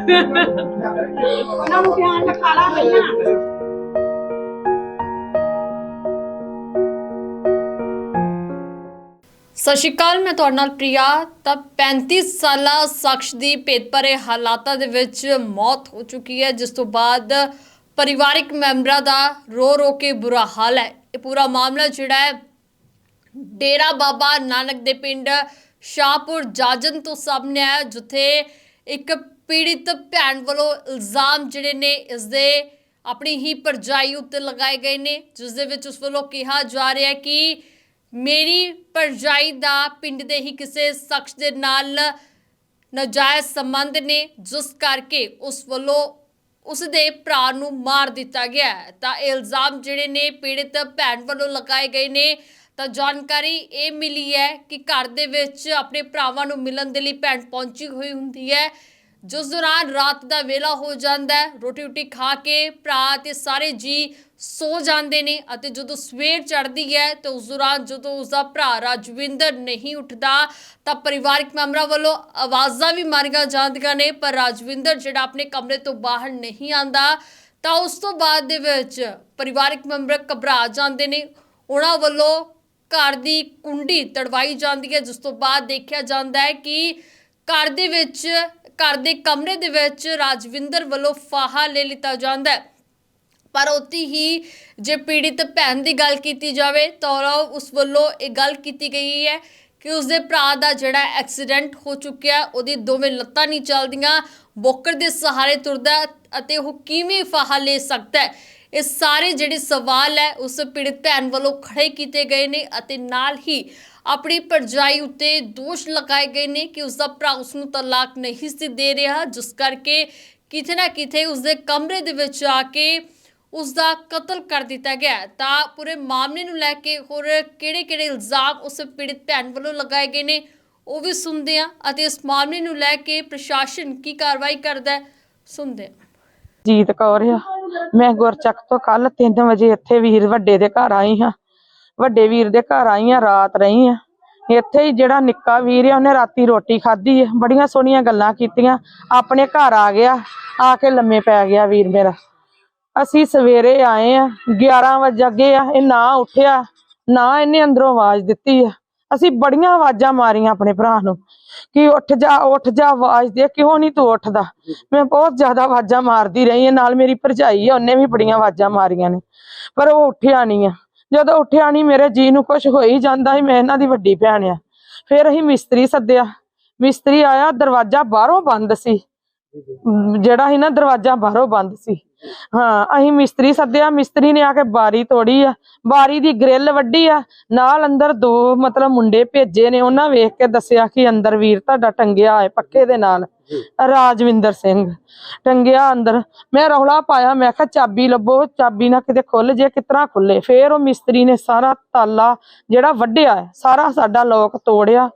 ਉਹਨਾਂ ਨੂੰ ਧਿਆਨ ਰੱਖਾ ਪਹਿਲਾਂ ਸਤਿ ਸ਼੍ਰੀ ਅਕਾਲ, ਮੈਂ ਤੁਹਾਡੇ ਨਾਲ ਪ੍ਰਿਆ। ਤਾਂ 35 ਸਾਲਾ ਸ਼ਖਸ ਦੀ ਭੇਤਭਰੇ ਹਾਲਾਤਾਂ ਦੇ ਵਿੱਚ ਮੌਤ ਹੋ ਚੁੱਕੀ ਹੈ, ਜਿਸ ਤੋਂ ਬਾਅਦ ਪਰਿਵਾਰਿਕ ਮੈਂਬਰਾਂ ਦਾ ਰੋ ਰੋ ਕੇ ਬੁਰਾ ਹਾਲ ਹੈ। ਇਹ ਪੂਰਾ ਮਾਮਲਾ ਜਿਹੜਾ ਹੈ, ਡੇਰਾ ਬਾਬਾ ਨਾਨਕ ਦੇ ਪਿੰਡ ਸ਼ਾਹਪੁਰ ਜਾਜਨ ਤੋਂ ਸਾਹਮਣੇ ਆਇਆ, ਜਿੱਥੇ ਇੱਕ ਪੀੜਿਤ ਭੈਣ ਵੱਲੋਂ ਇਲਜ਼ਾਮ ਜਿਹੜੇ ਨੇ ਇਸ ਦੇ ਆਪਣੀ ਹੀ ਪਰਜਾਈ ਉੱਤੇ ਲਗਾਏ ਗਏ ਨੇ ਜਿਸ ਦੇ ਵਿੱਚ ਉਸ ਵੱਲੋਂ ਕਿਹਾ ਜਾ ਰਿਹਾ ਹੈ ਕਿ ਮੇਰੀ ਪਰਜਾਈ ਦਾ ਪਿੰਡ ਦੇ ਹੀ ਕਿਸੇ ਸ਼ਖਸ ਦੇ ਨਾਲ ਨਾਜਾਇਜ਼ ਸੰਬੰਧ ਨੇ, ਜਿਸ ਕਰਕੇ ਉਸ ਵੱਲੋਂ ਉਸ ਦੇ ਭਰਾ ਨੂੰ ਮਾਰ ਦਿੱਤਾ ਗਿਆ ਤਾਂ ਇਹ ਇਲਜ਼ਾਮ ਜਿਹੜੇ ਨੇ ਪੀੜਿਤ ਭੈਣ ਵੱਲੋਂ ਲਗਾਏ ਗਏ ਨੇ, ਤਾਂ ਜਾਣਕਾਰੀ ਇਹ ਮਿਲੀ ਹੈ ਕਿ ਘਰ ਦੇ ਵਿੱਚ ਆਪਣੇ ਭਰਾਵਾਂ ਨੂੰ ਮਿਲਣ ਦੇ ਲਈ ਭੈਣ ਪਹੁੰਚੀ ਹੋਈ ਹੁੰਦੀ ਹੈ। ਜਿਸ ਦੌਰਾਨ ਰਾਤ ਦਾ ਵੇਲਾ ਹੋ ਜਾਂਦਾ ਹੈ, ਰੋਟੀ ਰੋਟੀ ਖਾ ਕੇ ਭਰਾ ਤੇ ਸਾਰੇ ਜੀ ਸੋ ਜਾਂਦੇ ਨੇ ਅਤੇ ਜਦੋਂ ਸਵੇਰ ਚੜ੍ਹਦੀ ਹੈ ਤੇ ਉਸ ਦੌਰਾਨ ਜਦੋਂ ਉਸ ਦਾ ਭਰਾ ਰਾਜਵਿੰਦਰ ਨਹੀਂ ਉੱਠਦਾ ਤਾਂ ਪਰਿਵਾਰਕ ਮੈਂਬਰਾਂ ਵੱਲੋਂ ਆਵਾਜ਼ਾਂ ਵੀ ਮਾਰੀਆਂ ਜਾਂਦੀਆਂ ਨੇ, ਪਰ ਰਾਜਵਿੰਦਰ ਜਿਹੜਾ ਆਪਣੇ ਕਮਰੇ ਤੋਂ ਬਾਹਰ ਨਹੀਂ ਆਂਦਾ ਤਾਂ ਉਸ ਤੋਂ ਬਾਅਦ ਦੇ ਵਿੱਚ ਪਰਿਵਾਰਕ ਮੈਂਬਰ ਘਬਰਾ ਜਾਂਦੇ ਨੇ। ਉਹਨਾਂ ਵੱਲੋਂ ਘਰ ਦੀ ਕੁੰਡੀ ਤੜਵਾਈ ਜਾਂਦੀ ਹੈ, ਜਿਸ ਤੋਂ ਬਾਅਦ ਦੇਖਿਆ ਜਾਂਦਾ ਹੈ ਕਿ ਘਰ ਦੇ ਵਿੱਚ ਘਰ ਦੇ ਕਮਰੇ ਦੇ ਵਿੱਚ ਰਾਜਵਿੰਦਰ ਵੱਲੋਂ ਫਾਹਾ ਲੈ ਲਿੱਤਾ ਜਾਂਦਾ ਹੈ। ਪਰ ਉੱਥੇ ਹੀ ਜੇ ਪੀੜਿਤ ਭੈਣ ਦੀ ਗੱਲ ਕੀਤੀ ਜਾਵੇ ਤਾਂ ਉਸ ਵੱਲੋਂ ਇਹ ਗੱਲ ਕੀਤੀ ਗਈ ਹੈ ਕਿ ਉਸਦੇ ਭਰਾ ਦਾ ਜਿਹੜਾ ਐਕਸੀਡੈਂਟ ਹੋ ਚੁੱਕਿਆ, ਉਹਦੀ ਦੋਵੇਂ ਲੱਤਾਂ ਨਹੀਂ ਚੱਲਦੀਆਂ, ਬੋਕਰ ਦੇ ਸਹਾਰੇ ਤੁਰਦਾ ਅਤੇ ਉਹ ਕਿਵੇਂ ਫਾਹਾ ਲੈ ਸਕਦਾ ਹੈ? ਇਹ ਸਾਰੇ ਜਿਹੜੇ ਸਵਾਲ ਹੈ, ਉਸ ਪੀੜਤ ਭੈਣ ਵੱਲੋਂ ਖੜੇ ਕੀਤੇ ਗਏ ਨੇ ਅਤੇ ਨਾਲ ਹੀ ਆਪਣੀ ਪਰਜਾਈ ਉੱਤੇ ਦੋਸ਼ ਲਗਾਏ ਗਏ ਨੇ ਕਿ ਉਸ ਦਾ ਭਰਾ ਉਸ ਨੂੰ ਤਲਾਕ ਨਹੀਂ ਸੀ ਦੇ ਰਿਹਾ, ਜਿਸ ਕਰਕੇ ਕਿਤੇ ਨਾ ਕਿਤੇ ਉਸ ਦੇ ਕਮਰੇ ਦੇ ਵਿੱਚ ਆ ਕੇ ਉਸ ਦਾ ਕਤਲ ਕਰ ਦਿੱਤਾ ਗਿਆ ਤਾਂ ਪੂਰੇ ਮਾਮਲੇ ਨੂੰ ਲੈ ਕੇ ਹੋਰ ਕਿਹੜੇ-ਕਿਹੜੇ ਇਲਜ਼ਾਮ ਉਸ ਪੀੜਤ ਭੈਣ ਵੱਲੋਂ ਲਗਾਏ ਗਏ ਨੇ, ਉਹ ਵੀ ਸੁਣਦੇ ਆ ਅਤੇ ਇਸ ਮਾਮਲੇ ਨੂੰ ਲੈ ਕੇ ਪ੍ਰਸ਼ਾਸਨ ਕੀ ਕਾਰਵਾਈ ਕਰਦਾ ਹੈ, ਸੁਣਦੇ ਆ ਜੀਤ ਕੌਰ ਆ। ਮੈਂ ਗੁਰਚੱਕ ਤੋਂ ਕੱਲ 3 ਵਜੇ ਇੱਥੇ ਵੀਰ ਵੱਡੇ ਦੇ ਘਰ ਆਈ ਹਾਂ। ਵੱਡੇ ਵੀਰ ਦੇ ਘਰ ਆਈ ਹਾਂ, ਰਾਤ ਰਹੀ ਹਾਂ। ਇੱਥੇ ਹੀ ਜਿਹੜਾ ਨਿੱਕਾ ਵੀਰ ਆ, ਉਹਨੇ ਰਾਤੀ ਰੋਟੀ ਖਾਧੀ ਹੈ ਬੜੀਆਂ ਸੋਹਣੀਆਂ ਗੱਲਾਂ ਕੀਤੀਆਂ। ਆਪਣੇ ਘਰ ਆ ਗਿਆ, ਆ ਕੇ ਲੰਮੇ ਪੈ ਗਿਆ ਵੀਰ ਮੇਰਾ। ਅਸੀਂ ਸਵੇਰੇ ਆਏ ਆ 11 ਵਜੇ ਅੱਗੇ ਆ, ਇਹ ਨਾ ਉੱਠਿਆ, ਨਾ ਇਹਨੇ ਅੰਦਰੋਂ ਆਵਾਜ਼ ਦਿੱਤੀ ਆ। ਅਸੀਂ ਬੜੀਆਂ ਆਵਾਜ਼ਾਂ ਮਾਰੀਆਂ ਆਪਣੇ ਭਰਾ ਨੂੰ ਕਿ ਉੱਠ ਜਾ ਉੱਠ ਜਾ ਆਵਾਜ਼ ਦੇ, ਕਿਉਂ ਨਹੀਂ ਤੂੰ ਉੱਠਦਾ? ਮੈਂ ਬਹੁਤ ਜ਼ਿਆਦਾ ਆਵਾਜ਼ਾਂ ਮਾਰਦੀ ਰਹੀ ਹਾਂ, ਨਾਲ ਮੇਰੀ ਭਰਜਾਈ ਆ, ਉਹਨੇ ਵੀ ਬੜੀਆਂ ਆਵਾਜ਼ਾਂ ਮਾਰੀਆਂ ਨੇ। ਪਰ ਉਹ ਉੱਠਿਆ ਨਹੀਂ ਆ। ਜਦੋਂ ਉੱਠਿਆ ਨਹੀਂ ਮੇਰੇ ਜੀ ਨੂੰ ਕੁਝ ਹੋਈ ਜਾਂਦਾ ਸੀ, ਮੈਂ ਇਹਨਾਂ ਦੀ ਵੱਡੀ ਭੈਣ ਆ। ਫਿਰ ਅਸੀਂ ਮਿਸਤਰੀ ਸੱਦਿਆ। ਮਿਸਤਰੀ ਆਇਆ, ਦਰਵਾਜ਼ਾ ਬਾਹਰੋਂ ਬੰਦ ਸੀ। ਜਿਹੜਾ ਸੀ ਨਾ, ਦਰਵਾਜ਼ਾ ਬਾਹਰੋਂ ਬੰਦ ਸੀ। ਹਾਂ ਅਸੀਂ ਮਿਸਤਰੀ ਸੱਦਿਆ ਮਿਸਤਰੀ ਨੇ ਆ ਕੇ ਬਾਰੀ ਤੋੜੀ ਆ। ਬਾਰੀ ਦੀ ਗ੍ਰਿਲ ਵੱਡੀ ਆ। ਨਾਲ ਅੰਦਰ ਦੋ ਮਤਲਬ ਮੁੰਡੇ ਭੇਜੇ ਨੇ ਉਹਨਾਂ ਵੇਖ ਕੇ ਦੱਸਿਆ ਕਿ ਅੰਦਰ ਵੀਰ ਤੁਹਾਡਾ ਟੰਗਿਆ ਹੈ ਪੱਕੇ ਦੇ ਨਾਲ। ਰਾਜਵਿੰਦਰ ਸਿੰਘ ਟੰਗਿਆ ਅੰਦਰ। ਮੈਂ ਰੌਲਾ ਪਾਇਆ ਮੈਂ ਕਿਹਾ ਚਾਬੀ ਲੱਭੋ ਚਾਬੀ ਨਾ ਕਿਤੇ ਖੁੱਲ ਜੇ ਕਿਤਨਾ ਖੁੱਲੇ? ਫੇਰ ਉਹ ਮਿਸਤਰੀ ਨੇ ਸਾਰਾ ਤਾਲਾ ਜਿਹੜਾ ਵੱਢਿਆ ਸਾਰਾ ਸਾਡਾ ਲੋਕ ਤੋੜਿਆ।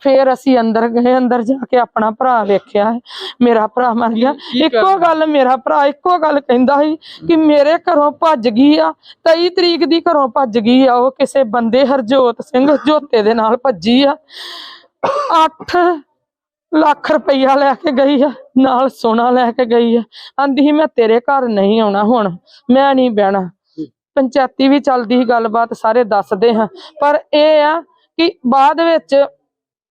ਫੇਰ ਅਸੀਂ ਅੰਦਰ ਗਏ ਅੰਦਰ ਜਾ ਕੇ ਆਪਣਾ ਭਰਾ ਵੇਖਿਆ। ਮੇਰਾ ਭਰਾ ਮਰ ਗਿਆ। ਇੱਕੋ ਗੱਲ ਮੇਰਾ ਭਰਾ ਇੱਕੋ ਗੱਲ ਕਹਿੰਦਾ ਸੀ ਕਿ ਮੇਰੇ ਘਰੋਂ ਭੱਜ ਗਈ ਆ 23 ਤਰੀਕ ਦੀ ਘਰੋਂ ਭੱਜ ਗਈ ਆ, ਉਹ ਕਿਸੇ ਬੰਦੇ ਹਰਜੋਤ ਸਿੰਘ ਜੋਤੇ ਦੇ ਨਾਲ ਭੱਜੀ ਆ। 8 ਲੱਖ ਰੁਪਈਆ ਲੈ ਕੇ ਗਈ ਆ, ਨਾਲ ਸੋਨਾ ਲੈ ਕੇ ਗਈ ਆ। ਆਂਦੀ ਸੀ, ਮੈਂ ਤੇਰੇ ਘਰ ਨਹੀਂ ਆਉਣਾ ਹੁਣ, ਮੈਂ ਨਹੀਂ ਬਹਿਣਾ। ਪੰਚਾਇਤੀ ਵੀ ਚੱਲਦੀ ਸੀ ਗੱਲਬਾਤ, ਸਾਰੇ ਦੱਸਦੇ ਹਾਂ। ਪਰ ਇਹ ਆ ਕਿ ਬਾਅਦ ਵਿੱਚ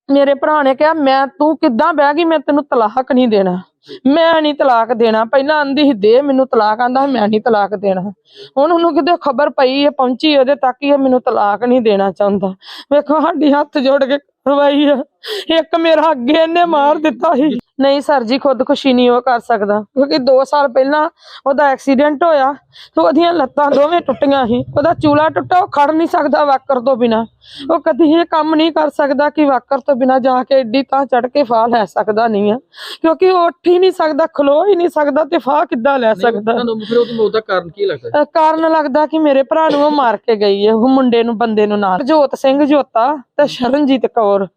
ਮੇਰੇ ਭਰਾ ਨੇ ਕਿਹਾ, ਮੈਂ, ਤੂੰ ਕਿੱਦਾਂ ਬਹਿ ਗਈ? ਮੈਂ ਤੈਨੂੰ ਤਲਾਕ ਨਹੀਂ ਦੇਣਾ। ਮੈਂ ਨਹੀਂ ਤਲਾਕ ਦੇਣਾ। ਪਹਿਲਾਂ ਆਂਦੀ ਸੀ, ਦੇ ਮੈਨੂੰ ਤਲਾਕ। ਆਂਦਾ ਮੈਂ ਨਹੀਂ ਤਲਾਕ ਦੇਣਾ। ਹੁਣ ਉਹਨੂੰ ਕਿਤੇ ਖਬਰ ਪਈ ਹੈ, ਪਹੁੰਚੀ ਉਹਦੇ ਤੱਕ ਹੀ ਇਹ ਮੈਨੂੰ ਤਲਾਕ ਨਹੀਂ ਦੇਣਾ ਚਾਹੁੰਦਾ। ਵੇਖੋ, ਸਾਡੀ ਹੱਥ ਜੋੜ ਕੇ ਕਰਵਾਈ ਆ ਇੱਕ ਮੇਰਾ ਅੱਗੇ ਇਹਨੇ ਮਾਰ ਦਿੱਤਾ ਸੀ। ਨਹੀਂ ਸਰ ਜੀ ਖੁਦਕੁਸ਼ੀ ਨਹੀਂ ਉਹ ਕਰ ਸਕਦਾ। ਕਿਉਂਕਿ 2 ਸਾਲ ਪਹਿਲਾਂ ਉਹਦਾ ਐਕਸੀਡੈਂਟ ਹੋਇਆ ਤੇ ਉਹਦੀਆਂ ਲੱਤਾਂ ਦੋਵੇਂ ਟੁੱਟੀਆਂ ਸੀ। ਉਹਦਾ ਚੂਲਾ ਟੁੱਟਾ ਉਹ ਖੜ ਨਹੀਂ ਸਕਦਾ ਵਾਕਰ ਤੋਂ ਬਿਨਾ। ਉਹ ਕਦੀ ਇਹ ਕੰਮ ਨਹੀਂ ਕਰ ਸਕਦਾ ਕਿ ਵਾਕਰ ਤੋਂ ਬਿਨਾ ਜਾ ਕੇ ਏਡੀ ਤਾਂ ਚੜ ਕੇ ਫਾਹ ਲੈ ਸਕਦਾ ਨਹੀਂ ਆ। ਕਿਉਂਕਿ ਉਹ ਉੱਠ ਹੀ ਨਹੀਂ ਸਕਦਾ ਖਲੋ ਹੀ ਨਹੀਂ ਸਕਦਾ ਤੇ ਫਾਹ ਕਿੱਦਾਂ ਲੈ ਸਕਦਾ? ਫਿਰ ਉਹਦੀ ਕਾਰਨ ਕੀ ਲੱਗਦਾ? ਕਾਰਨ ਲੱਗਦਾ ਕਿ ਮੇਰੇ ਭਰਾ ਨੂੰ ਉਹ ਮਾਰ ਕੇ ਗਈ ਹੈ ਉਹ ਮੁੰਡੇ ਨੂੰ ਬੰਦੇ ਨੂੰ ਨਾਲ। ਜੋਤ ਸਿੰਘ ਜੋਤਾ ਤੇ ਸ਼ਰਨਜੀਤ ਕੌਰ।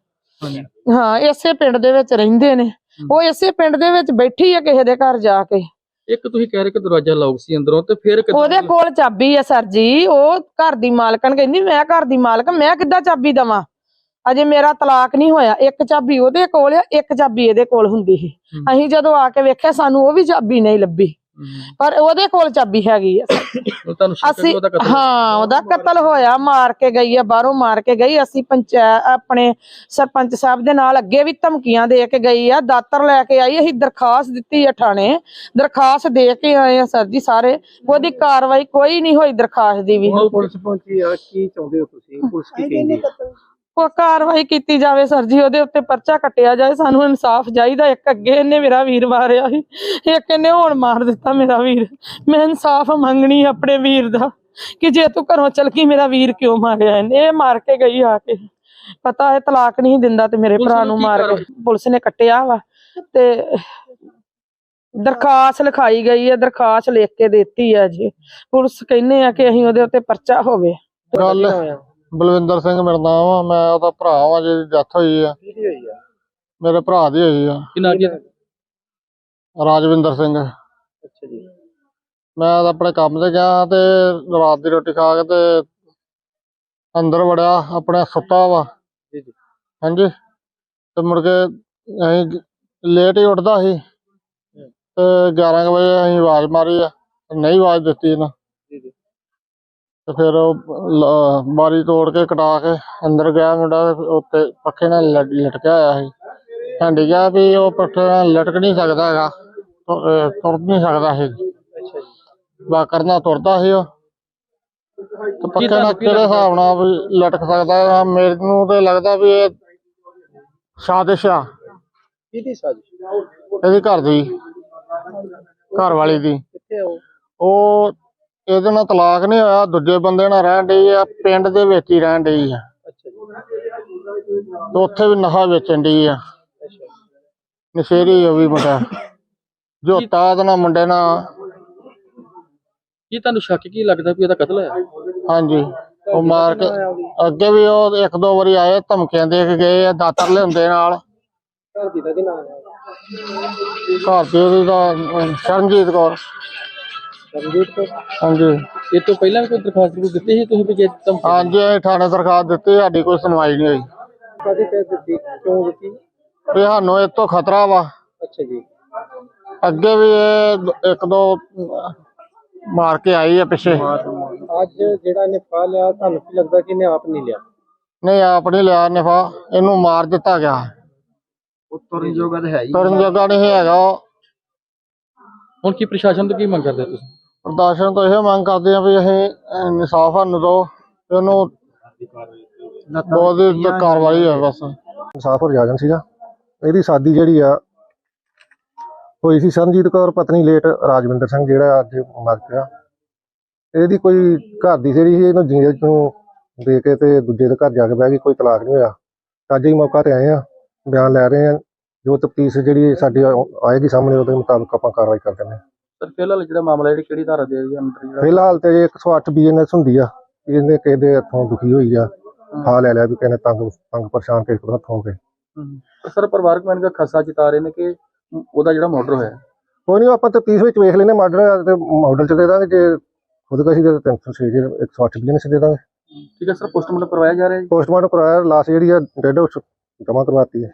ਹਾਂ ਇਸੇ ਪਿੰਡ ਦੇ ਵਿੱਚ ਰਹਿੰਦੇ ਨੇ। ਉਹ ਇਸੇ ਪਿੰਡ ਦੇ ਵਿੱਚ ਬੈਠੀ ਆ ਕਿਸੇ ਦੇ ਘਰ ਜਾ ਕੇ। ਇੱਕ ਤੁਸੀਂ ਕਹਿ ਰਹੇ ਕਿ ਦਰਵਾਜ਼ਾ ਲੌਕ ਸੀ ਅੰਦਰੋਂ ਤੇ ਫਿਰ ਉਹਦੇ ਕੋਲ ਚਾਬੀ ਆ ਸਰ ਜੀ ਉਹ ਘਰ ਦੀ ਮਾਲਕਣ ਕਹਿੰਦੀ ਮੈਂ ਘਰ ਦੀ ਮਾਲਕ ਮੈਂ ਕਿੱਦਾਂ ਚਾਬੀ ਦਵਾਂ? ਅਜੇ ਮੇਰਾ ਤਲਾਕ ਨਹੀਂ ਹੋਇਆ। ਇੱਕ ਚਾਬੀ ਉਹਦੇ ਕੋਲ ਆ ਇੱਕ ਚਾਬੀ ਇਹਦੇ ਕੋਲ ਹੁੰਦੀ ਸੀ। ਅਸੀਂ ਜਦੋਂ ਆ ਕੇ ਵੇਖਿਆ ਸਾਨੂੰ ਉਹ ਵੀ ਚਾਬੀ ਨਹੀਂ ਲੱਭੀ। ਪਰ ਉਹਦੇ ਕੋਲ ਚਾਬੀ ਹੈਗੀ ਆ। ਉਹ ਤੁਹਾਨੂੰ ਸ਼ੱਕ ਹੈ ਕਿ ਅਸੀਂ ਉਹਦਾ ਕਤਲ? ਹਾਂ ਉਹਦਾ ਕਤਲ ਹੋਇਆ ਮਾਰ ਕੇ ਗਈ ਆ ਬਾਹਰੋਂ ਮਾਰ ਕੇ ਗਈ। ਅਸੀਂ ਪੰਚਾਇਤ ਆਪਣੇ ਸਰਪੰਚ ਸਾਹਿਬ ਦੇ ਨਾਲ ਅੱਗੇ ਵੀ ਧਮਕੀਆਂ ਦੇ ਕੇ ਗਈ ਆ ਦਾਤਰ ਲੈ ਕੇ ਆਈ। ਅਸੀਂ ਦਰਖਾਸਤ ਦਿੱਤੀ ਆ ਥਾਣੇ। ਦਰਖਾਸਤ ਦੇ ਕੇ ਆਏ ਆ ਸਰ ਜੀ ਸਾਰੇ। ਉਹਦੀ ਕਾਰਵਾਈ ਕੋਈ ਨਹੀਂ ਹੋਈ ਦਰਖਾਸਤ ਦੀ ਵੀ। ਪੁਲਿਸ ਪਹੁੰਚੀ ਆ ਕੀ ਚਾਹੁੰਦੇ ਹੋ ਤੁਸੀਂ? ਪੁਲਿਸ ਕੀ ਕਹਿੰਦੀ ਉਹ ਕਾਰਵਾਈ ਕੀਤੀ ਜਾਵੇ ਸਰ ਜੀ ਉਹਦੇ ਉੱਤੇ ਪਰਚਾ ਕੱਟਿਆ ਜਾਏ ਸਾਨੂੰ ਇਨਸਾਫ ਚਾਹੀਦਾ। ਇੱਕ ਅੱਗੇ ਇਹਨੇ ਮੇਰਾ ਵੀਰ ਮਾਰਿਆ ਸੀ ਇੱਕ ਇਹਨੇ ਹੁਣ ਮਾਰ ਦਿੱਤਾ ਮੇਰਾ ਵੀਰ। ਮੈਂ ਇਨਸਾਫ ਮੰਗਣੀ ਆਪਣੇ ਵੀਰ ਦਾ ਕਿ ਜੇ ਤੂੰ ਘਰੋਂ ਚਲ ਗਈ ਮੇਰਾ ਵੀਰ ਕਿਉਂ ਮਾਰਿਆ ਇਹਨੇ? ਇਹ ਮਾਰ ਕੇ ਗਈ ਆ ਕੇ। ਪਤਾ ਹੈ ਤਲਾਕ ਨਹੀਂ ਦਿੰਦਾ ਤੇ ਮੇਰੇ ਭਰਾ ਨੂੰ ਮਾਰ ਕੇ? ਪੁਲਿਸ ਨੇ ਕੱਟਿਆ ਵਾ। ਤੇ ਦਰਖਾਸਤ ਲਿਖਾਈ ਗਈ ਹੈ ਦਰਖਾਸਤ ਲਿਖ ਕੇ ਦਿੱਤੀ ਹੈ ਜੀ। ਪੁਲਿਸ ਕਹਿੰਦੇ ਆ ਕਿ ਅਸੀਂ ਉਹਦੇ ਉੱਤੇ ਪਰਚਾ ਹੋਵੇ। ਗੱਲ ਬਲਵਿੰਦਰ ਸਿੰਘ ਮੇਰਾ ਨਾਮ ਆ ਮੈਂ ਉਹਦਾ ਭਰਾ ਆ ਜਿਹਦੀ ਡੈਥ ਹੋਈ ਆ। ਕਿਹਦੀ ਹੋਈ ਆ? ਮੇਰੇ ਭਰਾ ਦੀ ਹੋਈ ਆ। ਕਿੰਨਾ ਰਾਜਵਿੰਦਰ ਸਿੰਘ। ਅੱਛਾ ਜੀ। ਮੈਂ ਤਾਂ ਆਪਣੇ ਕੰਮ ਤੇ ਗਿਆ ਤੇ ਰਾਤ ਦੀ ਰੋਟੀ ਖਾ ਕੇ ਤੇ ਅੰਦਰ ਵੜਿਆ ਆਪਣੇ ਸੁੱਤਾ ਵਾ। ਜੀ ਜੀ। ਹਾਂਜੀ। ਤੇ ਮੁੜ ਕੇ ਅਸੀਂ ਲੇਟ ਹੀ ਉੱਠਦਾ ਸੀ। ਤੇ 11 ਕੁ ਵਜੇ ਅਸੀਂ ਆਵਾਜ਼ ਮਾਰੀ ਆ। ਨਹੀਂ ਆਵਾਜ਼ ਦਿੱਤੀ ਇਹਨਾਂ। ਤੇ ਫਿਰ ਉਹ ਬਾਰੀ ਤੋੜ ਕੇ ਕਟਾ ਕੇ ਅੰਦਰ ਗਿਆ ਮੁੰਡਾ ਉੱਤੇ ਪੱਖੇ ਨਾਲ ਲਟ- ਲਟਕਿਆ ਹੋਇਆ ਸੀ। ਹੈਂਡੀ ਗਿਆ ਵੀ ਉਹ ਪੱਖੇ ਨਾਲ ਲਟਕ ਨਹੀਂ ਸਕਦਾ ਹੈਗਾ ਤੁਰ ਨਹੀਂ ਸਕਦਾ ਸੀ। ਬਾ ਕਰਨਾ ਤੁਰਦਾ ਸੀ ਉਹ। ਤੇ ਪੱਖੇ ਨਾਲ ਕਿਹੜੇ ਹਿਸਾਬ ਨਾਲ ਵੀ ਲਟਕ ਸਕਦਾ ਹੈ? ਮੈਨੂੰ ਤੇ ਲੱਗਦਾ ਵੀ ਇਹ ਸਾਜ਼ਿਸ਼ ਆ। ਕਿਹਦੀ ਸਾਜ਼ਿਸ਼? ਇਹਦੀ ਘਰ ਦੀ। ਘਰ ਵਾਲੀ ਦੀ। ਉਹ ਇਹਦੇ ਨਾਲ ਤਲਾਕ ਨਹੀਂ ਹੋਇਆ ਦੂਜੇ ਬੰਦੇ ਨਾਲ ਰਹਿਣ ਡਈ ਆ ਪਿੰਡ ਦੇ ਵਿੱਚ ਹੀ ਰਹਿਣ ਡਈ ਆ। ਤੇ ਉੱਥੇ ਵੀ ਨਸ਼ਾ ਵੇਚਣ ਡਈ ਆ। ਨਸ਼ੇਰੀ ਉਹ ਵੀ ਮੁੰਡਾ। ਜੋਤਾ ਉਹਦੇ ਨਾਲ ਮੁੰਡੇ ਨਾਲ। ਕੀ ਤੁਹਾਨੂੰ ਸ਼ੱਕ ਕੀ ਲੱਗਦਾ ਵੀ ਇਹਦਾ ਕਤਲ ਹੋਇਆ? ਹਾਂਜੀ। ਉਹ ਮਾਰ ਕੇ ਅੱਗੇ ਵੀ ਉਹ ਇੱਕ ਦੋ ਵਾਰੀ ਆਏ ਧਮਕੀਆਂ ਦੇ ਕੇ ਗਏ ਆ ਦਾਤਰ ਲਿਆਉਂਦੇ ਨਾਲ। ਘਰ ਦੀ ਦਾ ਕੀ ਨਾਮ ਹੈ? ਘਰ ਦੀ ਉਹਦੀ ਦਾ ਸ਼ਰਨਜੀਤ ਕੌਰ। ਕੌਰ ਹਾਂਜੀ। ਇਹ ਤੋਂ ਪਹਿਲਾਂ ਵੀ ਕੋਈ ਦਰਖਾਸਤ ਕੋਈ ਦਿੱਤੀ ਸੀ ਤੁਸੀਂ ਵੀ ਜੇ ਤੁਮ ਹਾਂਜੀ ਅਸੀਂ ਥਾਣੇ ਦਰਖਾਸਤ ਦਿੱਤੀ ਸਾਡੀ ਕੋਈ ਸੁਣਵਾਈ ਨਹੀਂ ਹੋਈ। ਕਾਦੀ ਤੇ ਦਿੱਤੀ? ਕਿਉਂ ਦਿੱਤੀ? ਵੀ ਸਾਨੂੰ ਇਹ ਤੋਂ ਖਤਰਾ ਵਾ। ਅੱਛਾ ਜੀ। ਅੱਗੇ ਵੀ ਇਹ ਇੱਕ ਦੋ ਮਾਰ ਕੇ ਆਈ ਆ ਪਿੱਛੇ। ਅੱਜ ਜਿਹੜਾ ਨੇ ਪਾ ਲਿਆ ਤੁਹਾਨੂੰ ਕੀ ਲੱਗਦਾ ਕਿ ਇਹਨੇ ਆਪ ਨਹੀਂ ਲਿਆ? ਨਹੀਂ ਆਪ ਨਹੀਂ ਲਿਆ ਨਿਫਾ ਇਹਨੂੰ ਮਾਰ ਦਿੱਤਾ ਗਿਆ। ਤੁਰਨ ਜੋਗਾ ਤਾਂ ਹੈ ਹੀ ਤੁਰਨ ਜੋਗਾ ਨਹੀਂ ਹੈਗਾ ਹੁਣ ਕੀ ਪ੍ਰਸ਼ਾਸਨ ਤੋਂ ਕੀ ਮੰਗ ਕਰਦੇ ਤੁਸੀਂ? ਪ੍ਰਦਰਸ਼ਨ ਤੋਂ ਇਹ ਮੰਗ ਕਰਦੇ ਆ ਵੀ ਅਸੀਂ ਇਨਸਾਫ ਸਾਨੂੰ ਦਿਓ ਤੇ ਉਹਨੂੰ ਬਹੁਤ ਹੀ ਕਾਰਵਾਈ ਹੈ ਬਸ। ਇਨਸਾਫ ਹੋ ਜਾਗਨ ਸੀਗਾ। ਇਹਦੀ ਸਾਦੀ ਜਿਹੜੀ ਆ ਹੋਈ ਸੀ ਸਰਨਜੀਤ ਕੌਰ ਪਤਨੀ ਲੇਟ ਰਾਜਵਿੰਦਰ ਸਿੰਘ ਜਿਹੜਾ ਅੱਜ ਮਰ ਗਿਆ। ਇਹਦੀ ਕੋਈ ਘਰ ਦੀ ਜਿਹੜੀ ਸੀ ਇਹਨੂੰ ਜੀਂਦੇ ਨੂੰ ਦੇ ਕੇ ਤੇ ਦੂਜੇ ਦੇ ਘਰ ਜਾ ਕੇ ਬਹਿ ਗਈ ਕੋਈ ਤਲਾਕ ਨਹੀਂ ਹੋਇਆ। ਅੱਜ ਹੀ ਮੌਕਾ ਤੇ ਆਏ ਆ ਬਿਆਨ ਲੈ ਰਹੇ ਆ ਜੋ ਤਫਤੀਸ਼ ਜਿਹੜੀ ਸਾਡੀ ਆਏਗੀ ਸਾਹਮਣੇ ਉਹਦੇ ਮੁਤਾਬਕ ਆਪਾਂ ਕਾਰਵਾਈ ਕਰ ਦਿੰਦੇ ਹਾਂ। ਸਰ ਫਿਲਹਾਲ ਜਿਹੜਾ ਮਾਮਲਾ ਜਿਹੜੀ ਕਿਹੜੀ ਧਾਰਾ ਦੇ ਜੀ ਅੰਦਰ ਜਿਹੜਾ? ਫਿਲਹਾਲ ਤੇ 108 ਬੀਐਨਐਸ ਹੁੰਦੀ ਆ ਇਹਨੇ ਕਿਸੇ ਦੇ ਹੱਥੋਂ ਦੁਖੀ ਹੋਈ ਆ ਖਾ ਲੈ ਲਿਆ ਵੀ ਕਿਸੇ ਨੇ ਤੰਗ ਤੰਗ ਪਰੇਸ਼ਾਨ ਕਿਸੇ ਕੋਲ ਹੱਥੋਂ ਹੋ ਕੇ ਹਮ। ਪਰ ਸਰ ਪਰਿਵਾਰਕ ਮੈਂਬਰ ਦਾ ਖਸਾ ਜਿਤਾ ਰਹੇ ਨੇ ਕਿ ਉਹਦਾ ਜਿਹੜਾ ਮਰਡਰ ਹੋਇਆ। ਕੋਈ ਨਹੀਂ ਆਪਾਂ ਤਫਤੀਸ਼ ਵਿੱਚ ਵੇਖ ਲੈਨੇ ਮਾਡਲ ਤੇ ਮਾਡਲ ਚ ਦੇ ਦਾਂਗੇ ਜੇ ਖੁਦਕਸ਼ੀ ਦੇ 306 ਜੇ 108 ਬੀਐਨਐਸ ਦੇ ਦਾਂਗੇ। ਠੀਕ ਹੈ ਸਰ ਪੋਸਟਮਾਰਟਮ ਕਰਵਾਇਆ ਜਾ ਰਿਹਾ ਹੈ ਜੀ? ਪੋਸਟਮਾਰਟਮ ਕਰਾਇਆ ਲਾਸ਼ ਜਿਹੜੀ ਆ ਡੈਡ ਕਰਵਾਤੀ ਹੈ।